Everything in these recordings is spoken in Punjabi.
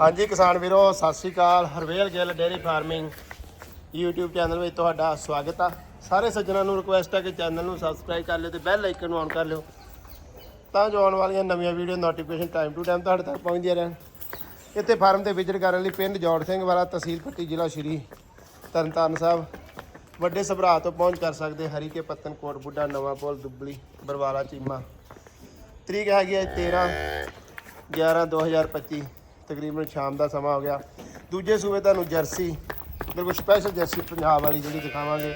ਹਾਂਜੀ ਕਿਸਾਨ ਵੀਰੋ, ਸਤਿ ਸ਼੍ਰੀ ਅਕਾਲ। Harvel Gill dairy farming YouTube channel ਵਿੱਚ ਤੁਹਾਡਾ ਸਵਾਗਤ ਆ। ਸਾਰੇ ਸੱਜਣਾਂ ਨੂੰ ਰਿਕੁਐਸਟ ਹੈ ਕਿ ਚੈਨਲ ਨੂੰ ਸਬਸਕ੍ਰਾਈਬ ਕਰ ਲਿਓ ਤੇ ਬੈਲ ਆਈਕਨ ਨੂੰ ਔਨ ਕਰ ਲਿਓ। ਤਾਂ ਜੋ ਆਉਣ ਵਾਲੀਆਂ ਨਵੀਆਂ video notification time to time ਤੁਹਾਡੇ ਤੱਕ ਪਹੁੰਚਦੀਆਂ ਰਹਿਣ। ਇੱਥੇ ਫਾਰਮ ਤੇ ਵਿਜ਼ਿਟ ਕਰਨ ਲਈ ਪਿੰਡ ਜੋੜ ਸਿੰਘ ਵਾਲਾ, ਤਹਿਸੀਲ ਪੱਟੀ ਜ਼ਿਲ੍ਹਾ ਸ਼੍ਰੀ ਤਰਨਤਾਰਨ ਸਾਹਿਬ। ਵੱਡੇ ਸਭਰਾ ਤੋਂ ਪਹੁੰਚ ਕਰ ਸਕਦੇ ਹਰੀ ਕੇ ਪੱਤਨ ਕੋਟ, ਬੁੱਢਾ ਨਵਾਂ ਪੁਲ, ਦੁੱਬਲੀ, ਬਰਵਾਲਾ, ਚੀਮਾ। ਤਰੀਕ ਹੈਗੀ ਹੈ 13 11 2025 ਤਕਰੀਬਨ ਸ਼ਾਮ ਦਾ ਸਮਾਂ ਹੋ ਗਿਆ। ਦੂਜੇ ਸੂਬੇ ਤੁਹਾਨੂੰ ਜਰਸੀ ਬਿਲਕੁਲ ਸਪੈਸ਼ਲ ਜਰਸੀ ਪੰਜਾਬ ਵਾਲੀ ਜਿਹੜੀ ਦਿਖਾਵਾਂਗੇ।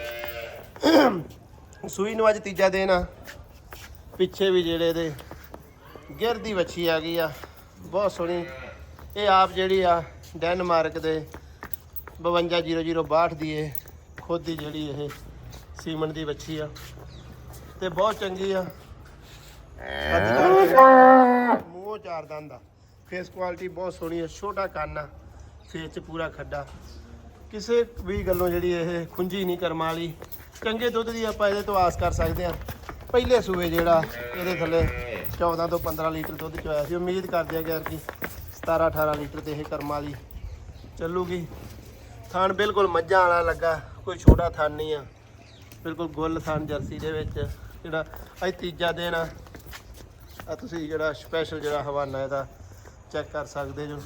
ਸੂਈ ਨੂੰ ਅੱਜ ਤੀਜਾ ਦਿਨ ਆ। ਪਿੱਛੇ ਵੀ ਜਿਹੜੇ ਇਹਦੇ ਗਿਰ ਦੀ ਵੱਛੀ ਆ ਗਈ ਆ। ਬਹੁਤ ਸੋਹਣੀ। ਇਹ ਆਪ ਜਿਹੜੀ ਆ ਡੈਨਮਾਰਕ ਦੇ 520062 ਦੀ ਇਹ ਖੁਦ ਦੀ ਜਿਹੜੀ ਇਹ ਸੀਮਨ ਦੀ ਵੱਛੀ ਆ। ਤੇ ਬਹੁਤ ਚੰਗੀ ਆ। ਮੂੰਹੋਂ ਚਾਰ ਦੰਦ ਆ। ਫੇਸ ਕੁਆਲਿਟੀ ਬਹੁਤ ਸੋਹਣੀ ਹੈ, ਛੋਟਾ ਕੰਨ ਆ ਫੇਸ 'ਚ ਪੂਰਾ ਖੱਡਾ। ਕਿਸੇ ਵੀ ਗੱਲੋਂ ਜਿਹੜੀ ਇਹ ਖੁੰਝੀ ਨਹੀਂ ਕਰਮ ਵਾਲੀ, ਚੰਗੇ ਦੁੱਧ ਦੀ ਆਪਾਂ ਇਹਦੇ ਤੋਂ ਆਸ ਕਰ ਸਕਦੇ ਹਾਂ। ਪਹਿਲੇ ਸੂਏ ਜਿਹੜਾ ਇਹਦੇ ਥੱਲੇ 14 ਤੋਂ 15 ਲੀਟਰ ਦੁੱਧ ਚੋਇਆ ਸੀ। ਉਮੀਦ ਕਰਦੇ ਆ ਕਿ ਯਾਰ ਕਿ 17 18 ਲੀਟਰ ਤੇ ਇਹ ਕਰਮ ਵਾਲੀ ਚੱਲੂਗੀ। ਥਣ ਬਿਲਕੁਲ ਮੱਝਾਂ ਵਾਲਾ ਲੱਗਾ, ਕੋਈ ਛੋਟਾ ਥਣ ਨਹੀਂ ਆ। ਬਿਲਕੁਲ ਗੁੱਲ ਥਣ ਜਰਸੀ ਦੇ ਵਿੱਚ, ਜਿਹੜਾ ਅੱਜ ਤੀਜਾ ਦਿਨ ਆ। ਆ ਤੁਸੀਂ ਜਿਹੜਾ ਸਪੈਸ਼ਲ ਜਿਹੜਾ ਹਵਾਨਾ ਇਹਦਾ ਚੈੱਕ ਕਰ ਸਕਦੇ ਜੋ।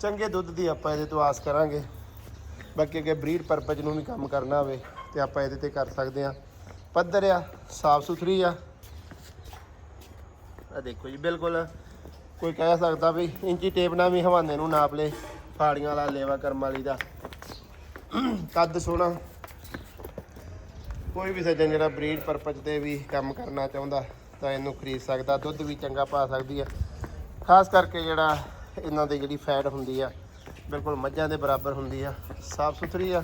ਚੰਗੇ ਦੁੱਧ ਦੀ ਆਪਾਂ ਇਹਦੇ ਤੋਂ ਆਸ ਕਰਾਂਗੇ। ਬਾਕੀ ਅਗੇ ਬਰੀਡ ਪਰਪਸ ਨੂੰ ਵੀ ਕੰਮ ਕਰਨਾ ਹੋਵੇ ਤੇ ਆਪਾਂ ਇਹਦੇ ਤੇ ਕਰ ਸਕਦੇ ਆ ਪੱਧਰ ਆ ਸਾਫ਼ ਸੁਥਰੀ ਆ। ਆ ਦੇਖੋ ਜੀ ਬਿਲਕੁਲ ਕੋਈ ਕਹਿ ਸਕਦਾ ਵੀ ਇੰਚੀ ਟੇਪ ਨਾਲ ਵੀ ਹਵਾਨੇ ਨੂੰ ਨਾਪ ਲੇ ਫਾੜੀਆਂ ਵਾਲਾ ਲੇਵਾ ਕਰਮ ਵਾਲੀ ਦਾ। ਕੱਦ ਸੋਹਣਾ। ਕੋਈ ਵੀ ਸੱਜਣ ਜਿਹੜਾ ਬਰੀਡ ਪਰਪਸ ਤੇ ਵੀ ਕੰਮ ਕਰਨਾ ਚਾਹੁੰਦਾ ਤਾਂ ਇਹਨੂੰ ਖਰੀਦ ਸਕਦਾ ਦੁੱਧ ਵੀ ਚੰਗਾ ਪਾ ਸਕਦੀ ਆ। ਖਾਸ ਕਰਕੇ ਜਿਹੜਾ ਇਹਨਾਂ ਦੀ ਜਿਹੜੀ ਫੈਟ ਹੁੰਦੀ ਆ, ਬਿਲਕੁਲ ਮੱਝਾਂ ਦੇ ਬਰਾਬਰ ਹੁੰਦੀ ਆ, ਸਾਫ਼ ਸੁਥਰੀ ਆ।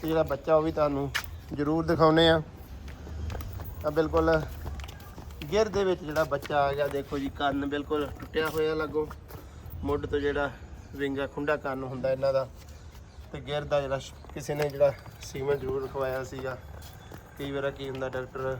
ਤੇ ਜਿਹੜਾ ਬੱਚਾ ਉਹ ਵੀ ਤੁਹਾਨੂੰ ਜ਼ਰੂਰ ਦਿਖਾਉਨੇ ਆ। ਆ ਬਿਲਕੁਲ ਗਿਰ ਦੇ ਵਿੱਚ ਜਿਹੜਾ ਬੱਚਾ ਆ ਗਿਆ, ਦੇਖੋ ਜੀ, ਕੰਨ ਬਿਲਕੁਲ ਟੁੱਟਿਆ ਹੋਇਆ ਲੱਗੋ। ਮੁੱਢ ਤੋਂ ਜਿਹੜਾ ਵਿੰਗਾ ਖੁੰਡਾ ਕੰਨ ਹੁੰਦਾ ਇਹਨਾਂ ਦਾ। ਤੇ ਗਿਰ ਦਾ ਜਿਹੜਾ, ਕਿਸੇ ਨੇ ਜਿਹੜਾ ਸੀਮਨ ਜ਼ਰੂਰ ਰਖਵਾਇਆ ਸੀਗਾ। ਕਈ ਵਾਰ ਕੀ ਹੁੰਦਾ, ਡਾਕਟਰ